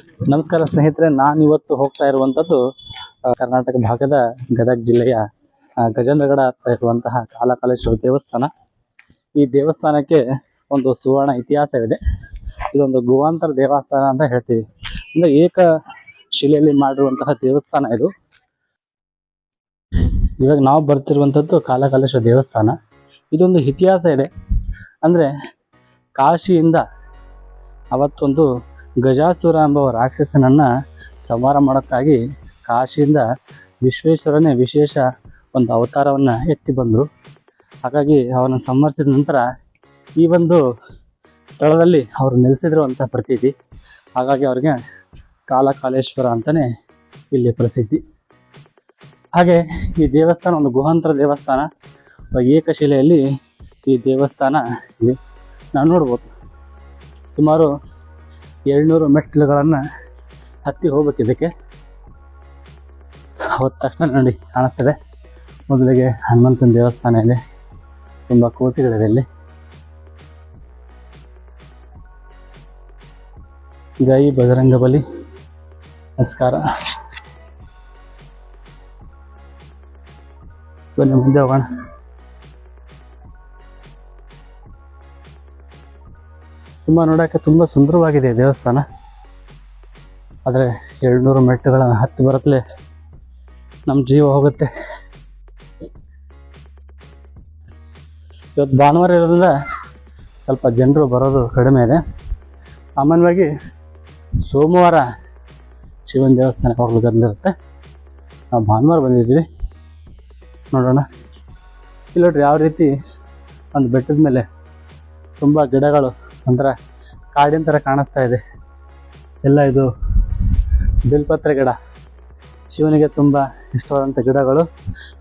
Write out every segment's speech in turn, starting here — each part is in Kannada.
ನಮಸ್ಕಾರ ಸ್ನೇಹಿತರೆ, ನಾನು ಇವತ್ತು ಹೋಗ್ತಾ ಇರುವಂಥದ್ದು ಕರ್ನಾಟಕ ಭಾಗದ ಗದಗ ಜಿಲ್ಲೆಯ ಗಜೇಂದ್ರಗಡ ಇರುವಂತಹ ಕಾಲಕಾಲೇಶ್ವರ ದೇವಸ್ಥಾನ. ಈ ದೇವಸ್ಥಾನಕ್ಕೆ ಒಂದು ಸುವರ್ಣ ಇತಿಹಾಸವಿದೆ. ಇದೊಂದು ಗುವಾಂತರ ದೇವಸ್ಥಾನ ಅಂತ ಹೇಳ್ತೀವಿ. ಅಂದ್ರೆ ಏಕ ಶಿಲೆಯಲ್ಲಿ ಮಾಡಿರುವಂತಹ ದೇವಸ್ಥಾನ ಇದು. ಇವಾಗ ನಾವು ಬರ್ತಿರುವಂಥದ್ದು ಕಾಲಕಾಲೇಶ್ವರ ದೇವಸ್ಥಾನ. ಇದೊಂದು ಇತಿಹಾಸ ಇದೆ. ಅಂದ್ರೆ ಕಾಶಿಯಿಂದ ಅವತ್ತೊಂದು ಗಜಾಸುರ ಎಂಬ ರಾಕ್ಷಸನನ್ನ ಸಂಹಾರ ಮಾಡೋಕ್ಕಾಗಿ ಕಾಶಿಯಿಂದ ವಿಶ್ವೇಶ್ವರನೇ ವಿಶೇಷ ಒಂದು ಅವತಾರವನ್ನು ಎತ್ತಿ ಬಂದರು. ಹಾಗಾಗಿ ಅವನ ಸಂಹರಿಸಿದ ನಂತರ ಈ ಒಂದು ಸ್ಥಳದಲ್ಲಿ ಅವರು ನೆಲೆಸಿದ್ರು ಪ್ರತೀತಿ. ಹಾಗಾಗಿ ಅವ್ರಿಗೆ ಕಾಲಕಾಲೇಶ್ವರ ಅಂತಲೇ ಇಲ್ಲಿ ಪ್ರಸಿದ್ಧಿ. ಹಾಗೆ ಈ ದೇವಸ್ಥಾನ, ಒಂದು ಗುಹಾಂತರ ದೇವಸ್ಥಾನ ಏಕಶಿಲೆಯಲ್ಲಿ ಈ ದೇವಸ್ಥಾನ ಇದೆ. ನಾವು ನೋಡ್ಬೋದು. ಸುಮಾರು ಏಳ್ನೂರು ಮೆಟ್ಟಿಲುಗಳನ್ನು ಹತ್ತಿ ಹೋಗ್ಬೇಕು ಇದಕ್ಕೆ. ಹೋದ ತಕ್ಷಣ ನೋಡಿ, ಕಾಣಿಸ್ತದೆ. ಮೊದಲಿಗೆ ಹನುಮಂತನ ದೇವಸ್ಥಾನ ಇದೆ. ತುಂಬ ಕೋತಿಗಳಿದೆ ಇಲ್ಲಿ. ಜೈ ಬಜರಂಗ ಬಲಿ. ನಮಸ್ಕಾರ. ಬನ್ನಿ ಮುಂದೆ ಹೋಗೋಣ. ತುಂಬ ನೋಡೋಕ್ಕೆ ತುಂಬ ಸುಂದರವಾಗಿದೆ ದೇವಸ್ಥಾನ. ಆದರೆ ಎರಡುನೂರು ಮೆಟ್ಟುಗಳನ್ನು ಹತ್ತಿ ಬರತ್ಲೆ ನಮ್ಮ ಜೀವ ಹೋಗುತ್ತೆ. ಇವತ್ತು ಭಾನುವಾರ ಇರೋದ್ರಿಂದ ಸ್ವಲ್ಪ ಜನರು ಬರೋದು ಕಡಿಮೆ ಇದೆ. ಸಾಮಾನ್ಯವಾಗಿ ಸೋಮವಾರ ಶಿವನ ದೇವಸ್ಥಾನಕ್ಕೆ ಹೋಗ್ಲು ಗದ್ದಲಿರುತ್ತೆ ನಾವು ಭಾನುವಾರ ಬಂದಿದ್ದೀವಿ. ನೋಡೋಣ. ಇಲ್ಲ ನೋಡ್ರಿ, ಯಾವ ರೀತಿ ಒಂದು ಬೆಟ್ಟದ ಮೇಲೆ ತುಂಬ ಗಿಡಗಳು ಒಂಥರ ಕಾಡಿನ ಥರ ಕಾಣಿಸ್ತಾ ಇದೆ. ಎಲ್ಲ ಇದು ಬಿಲ್ಪತ್ರೆ ಗಿಡ. ಶಿವನಿಗೆ ತುಂಬ ಇಷ್ಟವಾದಂಥ ಗಿಡಗಳು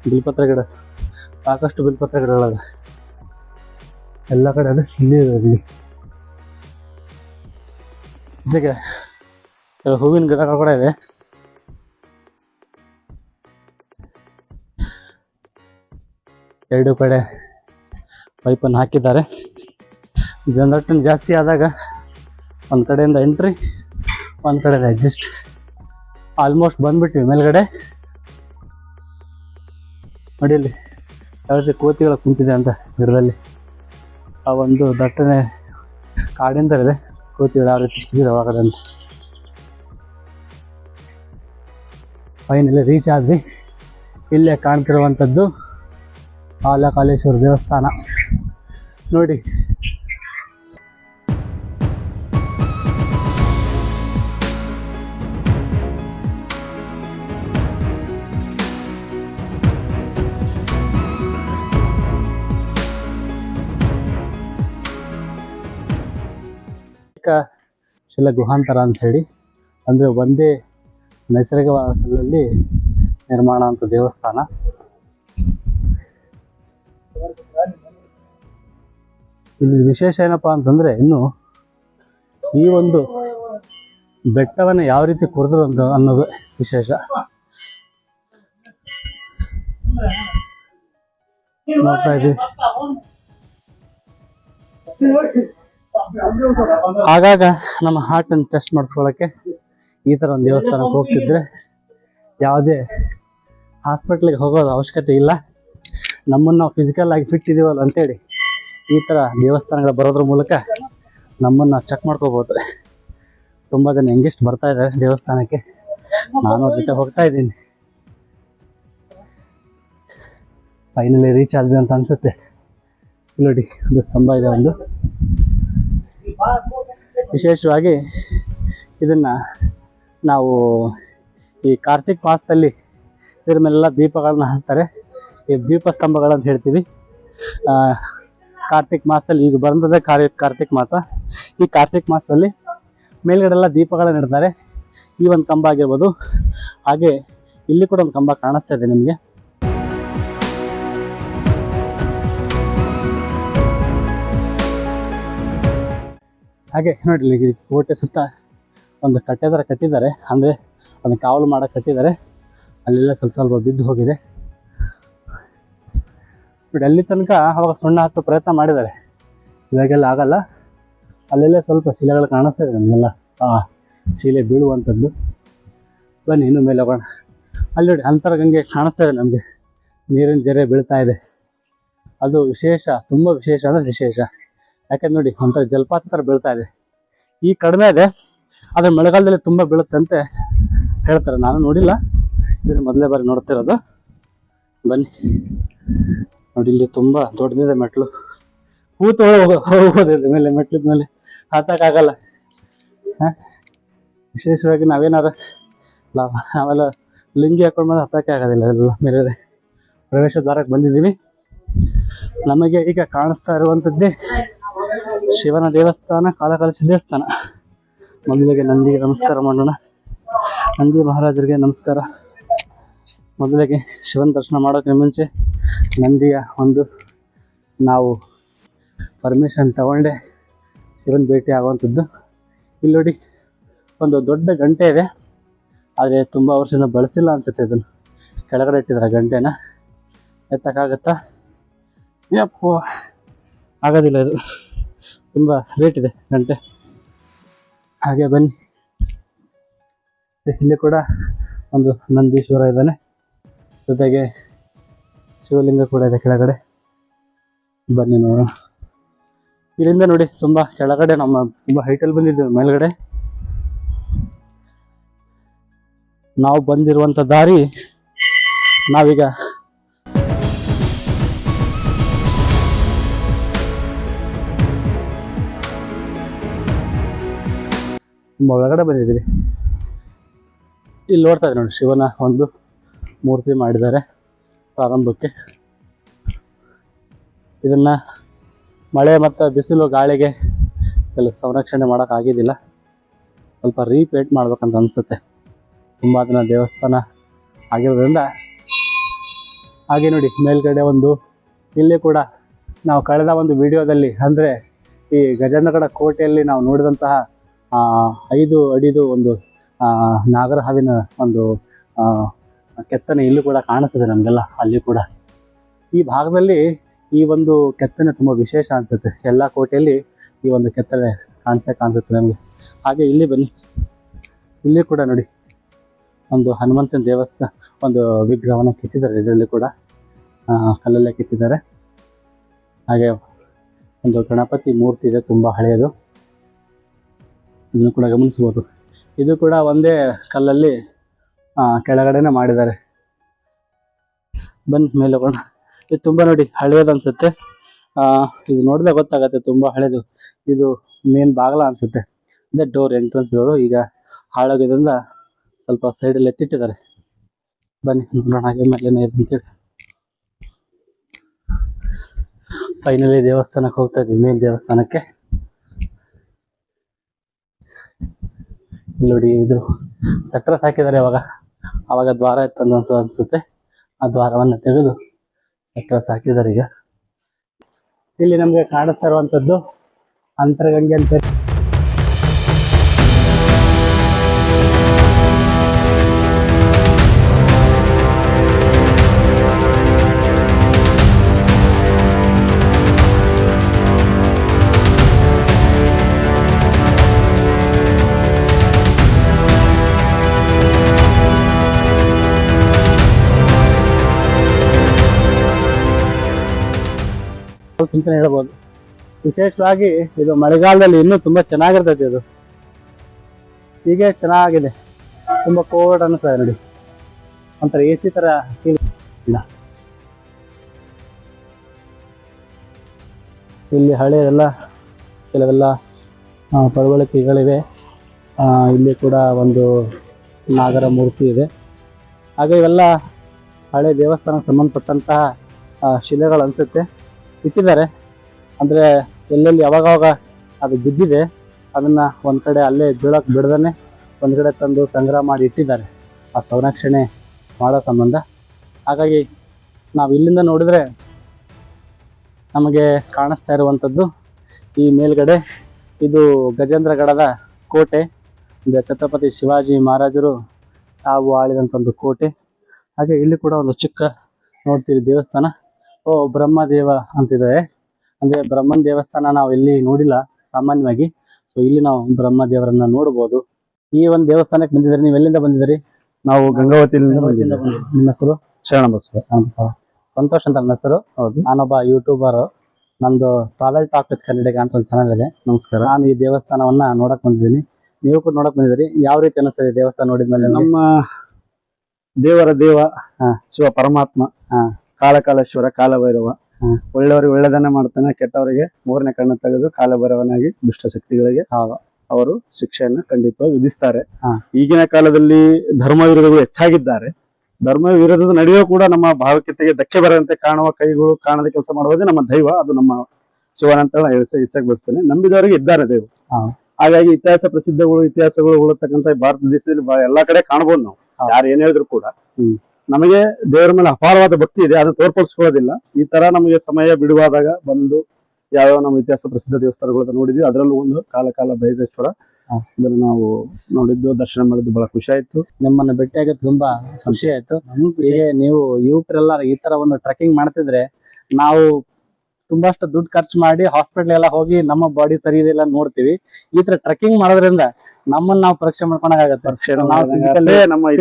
ಬಿಲ್ಪತ್ರೆ ಗಿಡ. ಸಾಕಷ್ಟು ಬಿಲ್ಪತ್ರೆ ಗಿಡಗಳದ ಎಲ್ಲ ಕಡೆ ಅದು ಇಲ್ಲಿ ಇದೆ ಜೊತೆಗೆ ಹೂವಿನ ಗಿಡಗಳು ಕೂಡ ಇದೆ. ಎರಡು ಕಡೆ ಪೈಪನ್ನು ಹಾಕಿದ್ದಾರೆ. ಜನದಟ್ಟಣೆ ಜಾಸ್ತಿ ಆದಾಗ ಒಂದು ಕಡೆಯಿಂದ ಎಂಟ್ರಿ ಒಂದು ಕಡೆಯಿಂದ ಅಡ್ಜಸ್ಟ್ ಆಲ್ಮೋಸ್ಟ್ ಬಂದ್ಬಿಟ್ವಿ ಮೇಲ್ಗಡೆ. ನೋಡಿ ಇಲ್ಲಿ ಯಾವ ರೀತಿ ಕೋತಿಗಳು ಕುಂತಿದೆ ಅಂತ ಗಿಡದಲ್ಲಿ ಆ ಒಂದು ದಟ್ಟಣೆ ಕಾಡಿಂದ ಇದೆ ಕೋತಿಗಳು ಯಾವ ರೀತಿ ಇದಾವಾಗದೆ ಅಂತ ಫೈನಲಿ ರೀಚ್ ಆದ್ವಿ. ಇಲ್ಲೇ ಕಾಣ್ತಿರುವಂಥದ್ದು ಆಲಕಾಲೇಶ್ವರ ದೇವಸ್ಥಾನ. ನೋಡಿ ಶಿಲ ಗುಹಾಂತರ ಅಂತ ಹೇಳಿ, ಅಂದರೆ ಒಂದೇ ನೈಸರ್ಗಿಕವಾದ ನಿರ್ಮಾಣ ಅಂತ ದೇವಸ್ಥಾನ. ಇಲ್ಲಿ ವಿಶೇಷ ಏನಪ್ಪ ಅಂತಂದ್ರೆ ಇನ್ನು ಈ ಒಂದು ಬೆಟ್ಟವನ್ನು ಯಾವ ರೀತಿ ಕೊರೆದ್ರು ಅಂತ ಅನ್ನೋದು ವಿಶೇಷ. ನೋಡ್ತಾ ಇದ್ದೀವಿ. ಆಗಾಗ ನಮ್ಮ ಹಾರ್ಟ್ ಅನ್ನು ಟೆಸ್ಟ್ ಮಾಡಿಸ್ಕೊಳ್ಳೋಕ್ಕೆ ಈ ಥರ ಒಂದು ದೇವಸ್ಥಾನಕ್ಕೆ ಹೋಗ್ತಿದ್ರೆ ಯಾವುದೇ ಹಾಸ್ಪಿಟ್ಲಿಗೆ ಹೋಗೋದು ಅವಶ್ಯಕತೆ ಇಲ್ಲ. ನಮ್ಮನ್ನು ನಾವು ಫಿಸಿಕಲ್ ಆಗಿ ಫಿಟ್ ಇದೀವಲ್ಲ ಅಂತೇಳಿ ಈ ಥರ ದೇವಸ್ಥಾನಗಳು ಬರೋದ್ರ ಮೂಲಕ ನಮ್ಮನ್ನು ಚೆಕ್ ಮಾಡ್ಕೋಬೋದು. ತುಂಬ ಜನ ಹೆಂಗೆಷ್ಟು ಬರ್ತಾ ಇದ್ದಾರೆ ದೇವಸ್ಥಾನಕ್ಕೆ. ನಾನು ಅವ್ರ ಜೊತೆ ಹೋಗ್ತಾ ಇದ್ದೀನಿ. ಫೈನಲಿ ರೀಚ್ ಆದ್ವಿ ಅಂತ ಅನ್ಸುತ್ತೆ. ನೋಡಿ, ಒಂದು ಸ್ತಂಭ ಇದೆ ಒಂದು. ವಿಶೇಷವಾಗಿ ಇದನ್ನ ನಾವು ಈ ಕಾರ್ತಿಕ್ ಮಾಸದಲ್ಲಿ ಇದ್ರ ಮೇಲೆಲ್ಲ ದೀಪಗಳನ್ನ ಹಚ್ತಾರೆ. ಈ ದೀಪ ಅಂತ ಹೇಳ್ತೀವಿ. ಕಾರ್ತಿಕ್ ಮಾಸದಲ್ಲಿ ಈಗ ಬಂದದೆ ಕಾರ್ಯ ಕಾರ್ತಿಕ್ ಮಾಸ. ಈ ಕಾರ್ತಿಕ್ ಮಾಸದಲ್ಲಿ ಮೇಲ್ಗಡೆ ಎಲ್ಲ ದೀಪಗಳನ್ನ ಇಡ್ತಾರೆ. ಈ ಒಂದು ಕಂಬ ಆಗಿರ್ಬೋದು. ಹಾಗೆ ಇಲ್ಲಿ ಕೂಡ ಒಂದು ಕಂಬ ಕಾಣಿಸ್ತಾ ಇದೆ ನಿಮಗೆ. ಹಾಗೆ ನೋಡಿ ಇಲ್ಲಿ ಕೋಟೆ ಸುತ್ತ ಒಂದು ಕಟ್ಟೆ ಥರ ಕಟ್ಟಿದ್ದಾರೆ. ಅಂದರೆ ಒಂದು ಕಾವಲು ಮಾಡ ಕಟ್ಟಿದ್ದಾರೆ. ಅಲ್ಲೆಲ್ಲ ಸ್ವಲ್ಪ ಸ್ವಲ್ಪ ಬಿದ್ದು ಹೋಗಿದೆ. ಬಿಡಿ ಅಲ್ಲಿ ತನಕ ಅವಾಗ ಸುಣ್ಣ ಹತ್ತು ಪ್ರಯತ್ನ ಮಾಡಿದ್ದಾರೆ. ಇವಾಗೆಲ್ಲ ಆಗಲ್ಲ. ಅಲ್ಲೆಲ್ಲ ಸ್ವಲ್ಪ ಶಿಲೆಗಳು ಕಾಣಿಸ್ತಾ ಇದೆ ನಮಗೆಲ್ಲ. ಆ ಶಿಲೆ ಬೀಳುವಂಥದ್ದು. ಬನ್ನಿ, ಇನ್ನೂ ಮೇಲೆ ಹೋಗೋಣ. ಅಲ್ಲಿ ನೋಡಿ, ಅಂತರಗಂಗೆ ಕಾಣಿಸ್ತಾ ಇದೆ ನಮಗೆ. ನೀರಿನ ಜರೆ ಬೀಳ್ತಾ ಇದೆ. ಅದು ವಿಶೇಷ, ತುಂಬ ವಿಶೇಷ ಅಂದರೆ ವಿಶೇಷ. ಯಾಕಂದ್ರೆ ನೋಡಿ ಒಂಥರ ಜಲಪಾತ ಥರ ಬೀಳ್ತಾ ಇದೆ. ಈ ಕಡಿಮೆ ಇದೆ, ಆದರೆ ಮಳೆಗಾಲದಲ್ಲಿ ತುಂಬ ಬೀಳುತ್ತೆ ಅಂತ ಹೇಳ್ತಾರೆ. ನಾನು ನೋಡಿಲ್ಲ. ಇದನ್ನು ಮೊದಲೇ ಬಾರಿ ನೋಡ್ತಿರೋದು. ಬನ್ನಿ. ನೋಡಿ, ಇಲ್ಲಿ ತುಂಬ ದೊಡ್ಡದಿದೆ ಮೆಟ್ಲು. ಕೂತು ಹೋಗೋದು ಇದ್ರ ಮೇಲೆ, ಮೆಟ್ಲಿದ ಮೇಲೆ. ಹತ್ತಕ್ಕಾಗಲ್ಲ ಹಾಂ? ವಿಶೇಷವಾಗಿ ನಾವೇನಾರ ಲಾಭ ಆಮೇಲೆ ಲಿಂಗಿ ಹಾಕೊಂಡು ಬಂದು ಹತ್ತಕ್ಕೆ ಆಗೋದಿಲ್ಲ. ಎಲ್ಲ ಮೇಲೆ ಪ್ರವೇಶ ದ್ವಾರಕ್ಕೆ ಬಂದಿದ್ದೀವಿ. ನಮಗೆ ಈಗ ಕಾಣಿಸ್ತಾ ಇರುವಂಥದ್ದೇ ಶಿವನ ದೇವಸ್ಥಾನ, ಕಾಲಕಲಶ ದೇವಸ್ಥಾನ. ಮೊದಲಿಗೆ ನಂದಿಗೆ ನಮಸ್ಕಾರ ಮಾಡೋಣ. ನಂದಿ ಮಹಾರಾಜರಿಗೆ ನಮಸ್ಕಾರ. ಮೊದಲಿಗೆ ಶಿವನ ದರ್ಶನ ಮಾಡೋಕ್ಕೆ ಮುಂಚೆ ನಂದಿಯ ಒಂದು ನಾವು ಪರ್ಮಿಷನ್ ತಗೊಂಡೆ ಶಿವನ ಭೇಟಿ ಆಗುವಂಥದ್ದು. ಇಲ್ಲಿ ನೋಡಿ, ಒಂದು ದೊಡ್ಡ ಗಂಟೆ ಇದೆ. ಆದರೆ ತುಂಬ ವರ್ಷದಿಂದ ಬಳಸಿಲ್ಲ ಅನಿಸುತ್ತೆ ಇದನ್ನು. ಕೆಳಗಡೆ ಇಟ್ಟಿದ್ದಾರೆ ಗಂಟೆನ. ಎತ್ತಕ್ಕಾಗತ್ತಾ? ಯಪ್ಪೋ! ಆಗೋದಿಲ್ಲ ಇದು. ತುಂಬ ರೇಟ್ ಇದೆ ಗಂಟೆ. ಹಾಗೆ ಬನ್ನಿ. ಇಲ್ಲಿ ಕೂಡ ಒಂದು ನಂದೀಶ್ವರ ಇದ್ದಾನೆ. ಜೊತೆಗೆ ಶಿವಲಿಂಗ ಕೂಡ ಇದೆ ಕೆಳಗಡೆ. ಬನ್ನಿ ನೋಡೋಣ. ಇಲ್ಲಿಂದ ನೋಡಿ, ತುಂಬ ಕೆಳಗಡೆ ನಮ್ಮ ತುಂಬ ಹೈಟಲ್ಲಿ ಬಂದಿದ್ದೇವೆ ಮೇಲ್ಗಡೆ. ನಾವು ಬಂದಿರುವಂಥ ದಾರಿ ನಾವೀಗ ಒಳಗಡೆ ಬಂದಿದ್ದೀವಿ ಇಲ್ಲಿ ನೋಡ್ತಾ ಇದ್ದೀವಿ ನೋಡಿ, ಶಿವನ ಒಂದು ಮೂರ್ತಿ ಮಾಡಿದ್ದಾರೆ ಪ್ರಾರಂಭಕ್ಕೆ. ಇದನ್ನು ಮಳೆ ಮತ್ತು ಬಿಸಿಲು ಗಾಳಿಗೆ ಕೆಲವು ಸಂರಕ್ಷಣೆ ಮಾಡೋಕ್ಕಾಗಿದ್ದಿಲ್ಲ ಸ್ವಲ್ಪ ರೀಪೇಂಟ್ ಮಾಡ್ಬೇಕಂತ ಅನಿಸುತ್ತೆ. ತುಂಬ ದಿನ ದೇವಸ್ಥಾನ ಆಗಿರೋದ್ರಿಂದ. ಹಾಗೆ ನೋಡಿ, ಮೇಲ್ಗಡೆ ಒಂದು, ಇಲ್ಲಿ ಕೂಡ ನಾವು ಕಳೆದ ಒಂದು ವಿಡಿಯೋದಲ್ಲಿ, ಅಂದರೆ ಈ ಗಜೇಂದ್ರಗಡ ಕೋಟೆಯಲ್ಲಿ ನಾವು ನೋಡಿದಂತಹ ಐದು ಅಡಿದು ಒಂದು ಆ, ನಾಗರ ಹಾವಿನ ಒಂದು ಕೆತ್ತನೆ ಇಲ್ಲೂ ಕೂಡ ಕಾಣಿಸ್ತದೆ ನಮಗೆಲ್ಲ ಅಲ್ಲಿ ಕೂಡ. ಈ ಭಾಗದಲ್ಲಿ ಈ ಒಂದು ಕೆತ್ತನೆ ತುಂಬ ವಿಶೇಷ ಅನಿಸುತ್ತೆ. ಎಲ್ಲ ಕೋಟೆಯಲ್ಲಿ ಈ ಒಂದು ಕೆತ್ತನೆ ಕಾಣಿಸೇ ಕಾಣಿಸುತ್ತೆ ನಮಗೆ. ಹಾಗೆ ಇಲ್ಲಿ ಬನ್ನಿ. ಇಲ್ಲಿ ಕೂಡ ನೋಡಿ. ಒಂದು ಹನುಮಂತನ ದೇವಸ್ಥಾನ ಒಂದು ವಿಗ್ರಹವನ್ನು ಕೆತ್ತಿದ್ದಾರೆ ಇದರಲ್ಲಿ ಕೂಡ. ಕಲ್ಲಲ್ಲೇ ಕೆತ್ತಿದ್ದಾರೆ. ಹಾಗೆ ಒಂದು ಗಣಪತಿ ಮೂರ್ತಿ ಇದೆ ತುಂಬ ಹಳೆಯದು. ಇದನ್ನು ಕೂಡ ಗಮನಿಸ್ಬೋದು ಇದು ಕೂಡ ಒಂದೇ ಕಲ್ಲಲ್ಲಿ ಕೆಳಗಡೆನೆ ಮಾಡಿದ್ದಾರೆ. ಬಂದ ಮೇಲೆ ಹೋಗೋಣ. ಇದು ತುಂಬ ನೋಡಿ ಹಳೆಯದು ಅನ್ಸುತ್ತೆ. ಇದು ನೋಡಿದ್ರೆ ಗೊತ್ತಾಗತ್ತೆ ತುಂಬ ಹಳೆಯದು ಇದು ಮೇನ್ ಬಾಗಲ ಅನ್ಸುತ್ತೆ. ಅಂದರೆ ಡೋರ್, ಎಂಟ್ರೆನ್ಸ್ ಡೋರು ಈಗ ಹಾಳಾಗೋದ್ರಿಂದ ಸ್ವಲ್ಪ ಸೈಡಲ್ಲಿ ಎತ್ತಿಟ್ಟಿದ್ದಾರೆ. ಬನ್ನಿ, ನೋಡೋಣ ಹಾಗೆ ಮೇಲೆ ಇದೆ ಅಂತೇಳಿ. ಫೈನಲಿ ದೇವಸ್ಥಾನಕ್ಕೆ ಹೋಗ್ತಾ ಇದ್ದೀವಿ ಮೇನ್ ದೇವಸ್ಥಾನಕ್ಕೆ ಇಲ್ಲಿ ನೋಡಿ, ಇದು ಸಟ್ರಸ್ ಹಾಕಿದ್ದಾರೆ ಅವಾಗ ಅವಾಗ ದ್ವಾರ ಇತ್ತು ಅನ್ಸ ಅನ್ಸುತ್ತೆ. ಆ ದ್ವಾರವನ್ನು ತೆಗೆದು ಸಟ್ರಸ್ ಹಾಕಿದ್ದಾರೆ ಈಗ. ಇಲ್ಲಿ ನಮಗೆ ಕಾಣಿಸ್ತಾ ಇರುವಂಥದ್ದು ಅಂತರಗಂಗೆ ಅಂತ ಅಂತಾನೆ ಹೇಳ್ಬೋದು. ವಿಶೇಷವಾಗಿ ಇದು ಮಳೆಗಾಲದಲ್ಲಿ ಇನ್ನೂ ತುಂಬಾ ಚೆನ್ನಾಗಿರ್ತೈತಿ ಇದು. ಹೀಗೆ ಚೆನ್ನಾಗಿದೆ. ತುಂಬಾ ಕೋಲ್ಡ್ ಅನ್ನಿಸ್ತದೆ ನೋಡಿ. ಒಂಥರ ಎ ಸಿ ಫೀಲ್ ಇಲ್ಲ. ಇಲ್ಲಿ ಹಳೆಯದೆಲ್ಲ ಕೆಲವೆಲ್ಲ ಪಳವಳಿಕೆಗಳಿವೆ. ಇಲ್ಲಿ ಕೂಡ ಒಂದು ನಾಗರ ಮೂರ್ತಿ ಇದೆ. ಹಾಗೆ ಇವೆಲ್ಲ ಹಳೆ ದೇವಸ್ಥಾನಕ್ಕೆ ಸಂಬಂಧಪಟ್ಟಂತಹ ಶಿಲೆಗಳು ಅನಿಸುತ್ತೆ. ಇಟ್ಟಿದ್ದಾರೆ. ಅಂದರೆ ಎಲ್ಲೆಲ್ಲಿ ಯಾವಾಗವಾಗ ಅದು ಬಿದ್ದಿದೆ, ಅದನ್ನು ಒಂದು ಕಡೆ ಅಲ್ಲೇ ಬೀಳೋಕೆ ಬಿಡ್ದೇ ಒಂದು ಕಡೆ ತಂದು ಸಂಗ್ರಹ ಮಾಡಿ ಇಟ್ಟಿದ್ದಾರೆ. ಆ ಸಂರಕ್ಷಣೆ ಮಾಡೋ ಸಂಬಂಧ. ಹಾಗಾಗಿ ನಾವು ಇಲ್ಲಿಂದ ನೋಡಿದ್ರೆ ನಮಗೆ ಕಾಣಿಸ್ತಾ ಇರುವಂಥದ್ದು ಈ ಮೇಲ್ಗಡೆ ಇದು ಗಜೇಂದ್ರಗಡದ ಕೋಟೆ. ಛತ್ರಪತಿ ಶಿವಾಜಿ ಮಹಾರಾಜರು ತಾವು ಆಳಿದಂಥ ಒಂದು ಕೋಟೆ. ಹಾಗೆ ಇಲ್ಲಿ ಕೂಡ ಒಂದು ಚಿಕ್ಕ ನೋಡ್ತೀವಿ ದೇವಸ್ಥಾನ. ಓ ಬ್ರಹ್ಮದೇವ ಅಂತಿದ್ದಾರೆ. ಅಂದ್ರೆ ಬ್ರಹ್ಮನ್ ದೇವಸ್ಥಾನ ನಾವು ಇಲ್ಲಿ ನೋಡಿಲ್ಲ ಸಾಮಾನ್ಯವಾಗಿ. ಸೊ ಇಲ್ಲಿ ನಾವು ಬ್ರಹ್ಮ ದೇವರನ್ನ ನೋಡಬಹುದು. ಈ ಒಂದು ದೇವಸ್ಥಾನಕ್ಕೆ ಬಂದಿದ್ರಿ ನೀವು ಎಲ್ಲಿಂದ ಬಂದಿದ್ರಿ ನಾವು ಗಂಗಾವತಿಯಿಂದ ಬಂದಿದ್ದೀವಿ. ನಿಮ್ಮ ಹೆಸರು? ಶರಣ ಬಸವ ಸಂತೋಷ್ ಅಂತ ನನ್ನ ಹೆಸರು. ಹೌದು. ನಾನೊಬ್ಬ ಯೂಟ್ಯೂಬರ್ ನಂದು ಟ್ರಾವೆಲ್ ಟಾಕ್ ವಿತ್ ಕನ್ನಡಿಗ ಅಂತ ಒಂದು ಚಾನಲ್ ಇದೆ. ನಮಸ್ಕಾರ. ನಾನು ಈ ದೇವಸ್ಥಾನವನ್ನ ನೋಡಕ್ ಬಂದಿದ್ದೀನಿ. ನೀವು ಕೂಡ ನೋಡಕ್ ಬಂದಿದ್ರಿ ಯಾವ ರೀತಿ ಅನಿಸ್ತದೆ ದೇವಸ್ಥಾನ ನೋಡಿದ್ಮೇಲೆ? ನಮ್ಮ ದೇವರ ದೇವ ಹಾ. ಶಿವ ಪರಮಾತ್ಮ. ಹಾ. ಕಾಲಕಾಲೇಶ್ವರ ಕಾಲಭೈರವ. ಒಳ್ಳೆಯವರಿಗೆ ಒಳ್ಳೆದನ್ನ ಮಾಡ್ತಾನೆ ಕೆಟ್ಟವರಿಗೆ ಮೂರನೇ ಕಣ್ಣು ತೆಗೆದು ಕಾಲಭೈರವನಾಗಿ ದುಷ್ಟ ಶಕ್ತಿಗಳಿಗೆ ಹೌದು. ಅವರು ಶಿಕ್ಷೆಯನ್ನ ಖಂಡಿತವಾಗಿ ವಿಧಿಸ್ತಾರೆ. ಈಗಿನ ಕಾಲದಲ್ಲಿ ಧರ್ಮ ವಿರೋಧಗಳು ಹೆಚ್ಚಾಗಿದ್ದಾರೆ. ಧರ್ಮ ವಿರೋಧದ ನಡೆಯೋ ಕೂಡ ನಮ್ಮ ಭಾವಕ್ಯತೆಗೆ ಧಕ್ಕೆ ಬರದಂತೆ ಕಾಣುವ ಕೈಗಳು ಕಾಣದ ಕೆಲಸ ಮಾಡುವುದೇ ನಮ್ಮ ದೈವ. ಅದು ನಮ್ಮ ಶಿವನಂತ ಹೆಚ್ಚಾಗಿ ಬಳಸ್ತೇನೆ ನಂಬಿದವರಿಗೆ ಇದ್ದಾರೆ ದೇವರು. ಹಾಗಾಗಿ ಇತಿಹಾಸ ಪ್ರಸಿದ್ಧಗಳು ಇತಿಹಾಸಗಳು ಉಳತಕ್ಕಂತ ಭಾರತ ದೇಶದಲ್ಲಿ ಎಲ್ಲಾ ಕಡೆ ಕಾಣಬಹುದು ನಾವು. ಯಾರು ಏನ್ ಹೇಳಿದ್ರು ಕೂಡ. ನಮಗೆ ದೇವರ ಮೇಲೆ ಅಪಾರವಾದ ಭಕ್ತಿ ಇದೆ ಅದು ತೋರ್ಪಡಿಸ್ಕೊಳ್ಳೋದಿಲ್ಲ. ಈ ತರ ನಮಗೆ ಸಮಯ ಬಿಡುವಾದಾಗ ಬಂದು ಯಾವ್ಯಾವ ನಮ್ಮ ಇತಿಹಾಸ ಪ್ರಸಿದ್ಧ ದೇವಸ್ಥಾನಗಳನ್ನ ನೋಡಿದ್ವಿ ಅದರಲ್ಲೂ ಒಂದು ಕಾಲ ಕಾಲ ಬೈರೇಶ್ವರ. ಇದನ್ನು ನಾವು ನೋಡಿದ್ದು ದರ್ಶನ ಮಾಡಿದ್ದು ಬಹಳ ಖುಷಿ ಆಯ್ತು. ನಿಮ್ಮನ್ನ ಭೇಟಿಯಾಗ ತುಂಬಾ ಖುಷಿ ಆಯ್ತು. ಹೀಗೆ ನೀವು ಯುವಕರೆಲ್ಲ ಈ ತರ ಒಂದು ಟ್ರೆಕಿಂಗ್ ಮಾಡ್ತಿದ್ರೆ ನಾವು ತುಂಬಾಷ್ಟು ದುಡ್ಡು ಖರ್ಚು ಮಾಡಿ ಹಾಸ್ಪಿಟಲ್ ಎಲ್ಲ ಹೋಗಿ ನಮ್ಮ ಬಾಡಿ ಸರಿ ಇದೆಲ್ಲ ನೋಡ್ತೀವಿ. ಈ ತರ ಟ್ರೆಕಿಂಗ್ ಮಾಡೋದ್ರಿಂದ ನಮ್ಮನ್ನ ನಾವು ಪರೀಕ್ಷೆ ಮಾಡ್ಕೊಂಡಾಗತ್ತೆ ನಾವು ನಮ್ಮ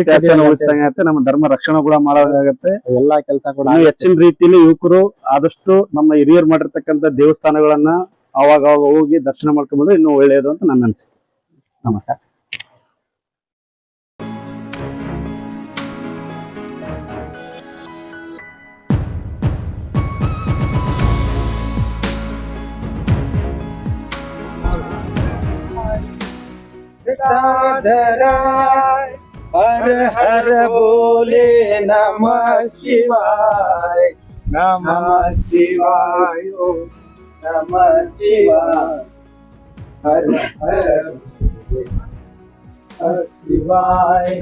ಉಳಿಸ್ದಂಗೆ ಆಗತ್ತೆ ನಮ್ಮ ಧರ್ಮ ರಕ್ಷಣೆ ಕೂಡ ಮಾಡೋದಾಗತ್ತೆ ಎಲ್ಲಾ ಕೆಲಸ ಕೂಡ ಇನ್ನು ಹೆಚ್ಚಿನ ರೀತಿಯಲ್ಲಿ ಯುವಕರು ಆದಷ್ಟು ನಮ್ಮ ಹಿರಿಯರು ಮಾಡಿರ್ತಕ್ಕಂಥ ದೇವಸ್ಥಾನಗಳನ್ನ ಅವಾಗ ಅವಾಗ ಹೋಗಿ ದರ್ಶನ ಮಾಡ್ಕೊಂಡ್ರೆ ಇನ್ನೂ ಒಳ್ಳೆಯದು ಅಂತ ನನ್ನ ಅನಿಸಿಕೆ. ನಮಸ್ಕಾರ. दादराय हर हर बोले नमः शिवाय नमः शिवाय ओम नमः शिवाय हर हर बोले नमः शिवाय